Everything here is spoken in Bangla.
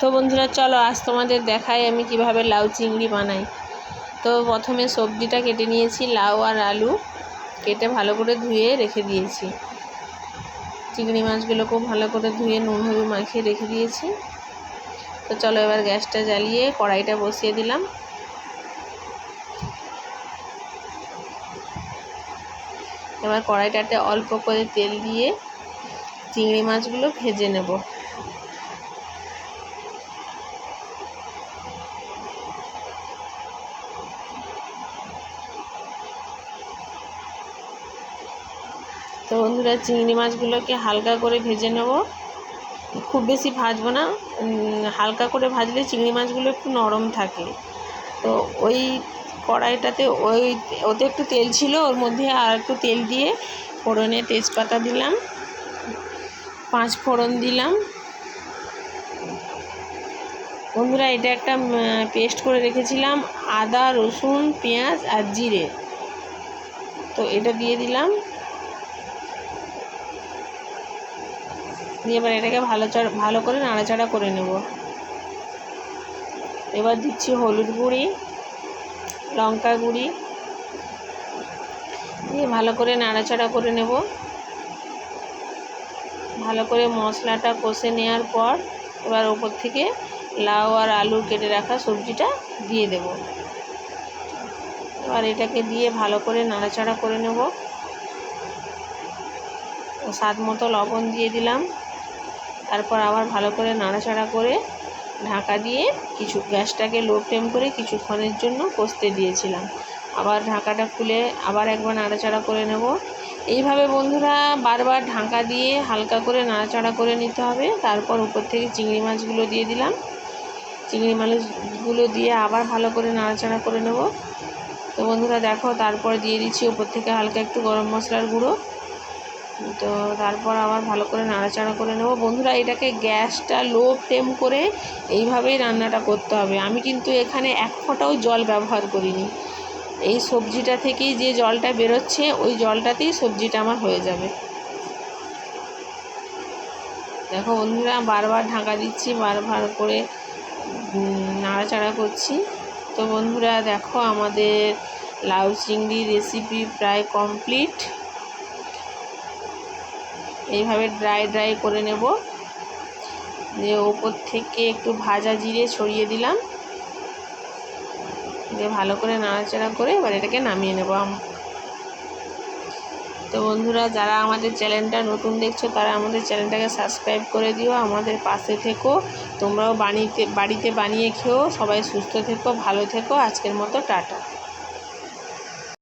তো বন্ধুরা, চলো আজ তোমাদের দেখাই আমি কীভাবে লাউ চিংড়ি বানাই। তো প্রথমে সবজিটা কেটে নিয়েছি, লাউ আর আলু। কেটে ভালো করে ধুয়ে রেখে দিয়েছি। চিংড়ি মাছগুলোকেও ভালো করে ধুয়ে নুন, হলুদ মাখিয়ে রেখে দিয়েছি। তো চলো এবার গ্যাসটা জ্বালিয়ে কড়াইটা বসিয়ে দিলাম। এবার কড়াইটাতে অল্প করে তেল দিয়ে চিংড়ি মাছগুলো ভেজে নেব। তো বন্ধুরা, চিংড়ি মাছগুলোকে হালকা করে ভেজে নেব। খুব বেশি ভাজবো না। হালকা করে ভাজলে চিংড়ি মাছগুলো একটু নরম থাকে। তো ওই কড়াইটাতে ওই, ওতে একটু তেল ছিল, ওর মধ্যে আর একটু তেল দিয়ে ফোড়নে তেজপাতা দিলাম, পাঁচ ফোড়ন দিলাম। বন্ধুরা, এটা একটা পেস্ট করে রেখেছিলাম, আদা, রসুন, পেঁয়াজ আর জিরে। তো এটা দিয়ে দিলাম। দিয়ে এবার এটাকে ভালো ভালো করে নাড়াচাড়া করে নেব। এবার দিচ্ছি হলুদ গুঁড়ি, লঙ্কা গুঁড়ি, দিয়ে ভালো করে নাড়াচাড়া করে নেব। ভালো করে মশলাটা কষে নেওয়ার পর এবার ওপর থেকে লাউ আর আলু কেটে রাখা সবজিটা দিয়ে দেব। এবার এটাকে দিয়ে ভালো করে নাড়াচাড়া করে নেব। স্বাদ মতো লবণ দিয়ে দিলাম। তারপর আবার ভালো করে নাড়াচাড়া করে ঢাকা দিয়ে কিছু গ্যাসটাকে লো ফ্লেম করে কিছুক্ষণের জন্য কষতে দিয়েছিলাম। আবার ঢাকাটা খুলে আবার একবার নাড়াচাড়া করে নেব। এইভাবে বন্ধুরা বারবার ঢাকা দিয়ে হালকা করে নাড়াচাড়া করে নিতে হবে। তারপর উপর থেকে চিংড়ি মাছগুলো দিয়ে দিলাম। চিংড়ি মাছগুলো দিয়ে আবার ভালো করে নাড়াচাড়া করে নেব। তো বন্ধুরা দেখো, তারপর দিয়ে দিচ্ছি উপর থেকে হালকা একটু গরম মশলার গুঁড়ো। তো তারপর আবার ভালো করে নাড়াচাড়া করে নেব। বন্ধুরা, এটাকে গ্যাসটা লো ফ্লেম করে এইভাবেই রান্নাটা করতে হবে। আমি কিন্তু এখানে এক ফোঁটাও জল ব্যবহার করিনি। এই সবজিটা থেকেই যে জলটা বেরোচ্ছে, ওই জলটাতেই সবজিটা আমার হয়ে যাবে। দেখো বন্ধুরা, বারবার ঢাকা দিচ্ছি, বারবার করে নাড়াচাড়া করছি। তো বন্ধুরা, দেখো আমাদের লাউ চিংড়ি রেসিপি প্রায় কমপ্লিট এইভাবে ড্রাই ড্রাই করে নেব। দিয়ে ওপর থেকে একটু ভাজা জিরে ছড়িয়ে দিলাম। দিয়ে ভালো করে নাড়াচাড়া করে এবার এটাকে নামিয়ে নেব তো বন্ধুরা, যারা আমাদের চ্যানেলটা নতুন দেখছ, তারা আমাদের চ্যানেলটাকে সাবস্ক্রাইব করে দিও। আমাদের পাশে থেকো। তোমরাও বাড়িতে বাড়িতে বানিয়ে খেও। সবাই সুস্থ থেকো, ভালো থেকো। আজকের মতো টাটা।